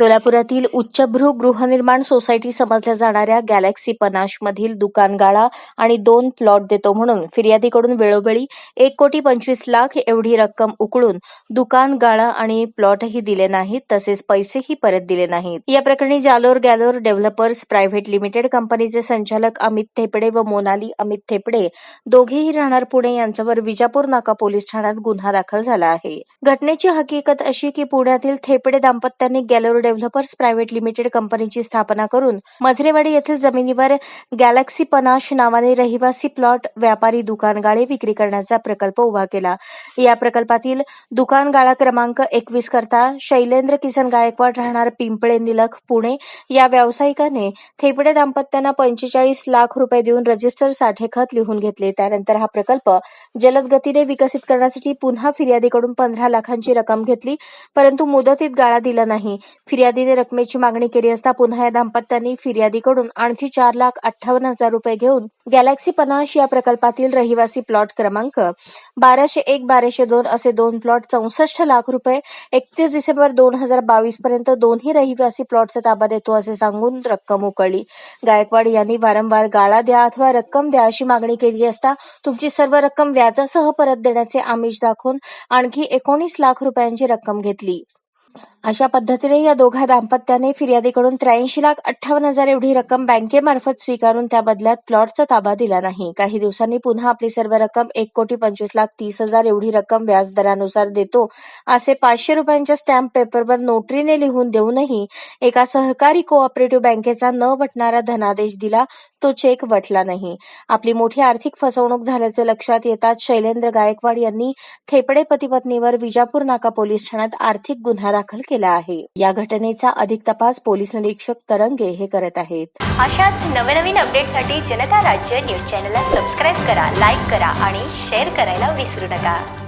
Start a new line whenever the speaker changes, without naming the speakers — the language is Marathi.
सोलापुरातील उच्चभ्रू गृहनिर्माण सोसायटी समजल्या जाणाऱ्या गॅलेक्सी पनाश मधील आणि दोन प्लॉट देतो म्हणून फिर्यादीकडून वेळोवेळी एक कोटी पंचवीस लाख एवढी रक्कम उकळून दुकान गाळा आणि प्लॉटही दिले नाहीत तसेच पैसेही परत दिले नाहीत. या प्रकरणी Jalore Galore developers private limited कंपनीचे संचालक अमित थेपडे व मोनाली अमित थेपडे दोघेही राहणार पुणे यांच्यावर विजापूर नाका पोलीस ठाण्यात गुन्हा दाखल झाला आहे. घटनेची हकीकत अशी की पुण्यातील थेपडे दाम्पत्याने गॅलोर डेव्हलपर्स प्रायव्हेट लिमिटेड कंपनीची स्थापना करून मजरेवाडी येथील जमिनीवर गॅलेक्सी पनाश नावाने रहिवासी प्लॉट व्यापारी दुकानगाळे विक्री करण्याचा प्रकल्प उभा केला. या प्रकल्पातील दुकानगाळा क्रमांक एकवीस करता शैलेंद्र किसन गायकवाड राहणार पिंपळे निलख पुणे या व्यावसायिकाने थेपडे दाम्पत्यांना पंचेचाळीस लाख रुपये देऊन रजिस्टर साठे खत लिहून घेतले. त्यानंतर हा प्रकल्प जलद गतीने विकसित करण्यासाठी पुन्हा फिर्यादीकडून पंधरा लाखांची रक्कम घेतली परंतु मुदतीत गाळा दिला नाही. फिर्यादीने रकमेची मागणी केली असता पुन्हा या दाम्पत्यांनी फिर्यादीकडून आणखी चार लाख अठ्ठावन्न हजार रुपये घेऊन गॅलेक्सी पनाश या प्रकल्पातील रहिवासी प्लॉट क्रमांक बाराशे एक बाराशे दोन असे दोन प्लॉट चौसष्ट लाख रुपये एकतीस डिसेंबर दोन हजार बावीस पर्यंत दोन्ही रहिवासी प्लॉटचा ताबा देतो असे सांगून रक्कम उकळली. गायकवाड यांनी वारंवार गाळा द्या अथवा रक्कम द्या अशी मागणी केली असता तुमची सर्व रक्कम व्याजासह परत देण्याचे आमिष दाखवून आणखी एकोणीस लाख रुपयांची रक्कम घेतली. अशा पद्धतीने या दोघा दाम्पत्याने फिर्यादीकडून त्र्याऐंशी लाख अठ्ठावन्न हजार एवढी रक्कम बँकेमार्फत स्वीकारून त्या बदल्यात प्लॉटचा ताबा दिला नाही. काही दिवसांनी पुन्हा आपली सर्व रक्कम एक कोटी पंचवीस लाख तीस हजार एवढी रक्कम व्याजदरानुसार देतो असे पाचशे रुपयांच्या स्टॅम्प पेपरवर नोटरीने लिहून देऊनही एका सहकारी कोऑपरेटिव्ह बँकेचा न वटणारा धनादेश दिला तो चेक वटला नाही. आपली मोठी आर्थिक फसवणूक झाल्याचे लक्षात येताच शैलेंद्र गायकवाड यांनी थेपडे पती पत्नीवर विजापूर नाका पोलीस ठाण्यात आर्थिक गुन्हा दाखल केला आहे. या घटनेचा अधिक तपास पोलीस निरीक्षक तरंगे हे करत आहेत.
अशाच नवनवीन अपडेटसाठी जनता राज्य न्यूज चॅनलला सबस्क्राईब करा लाईक करा आणि शेअर करायला विसरू नका.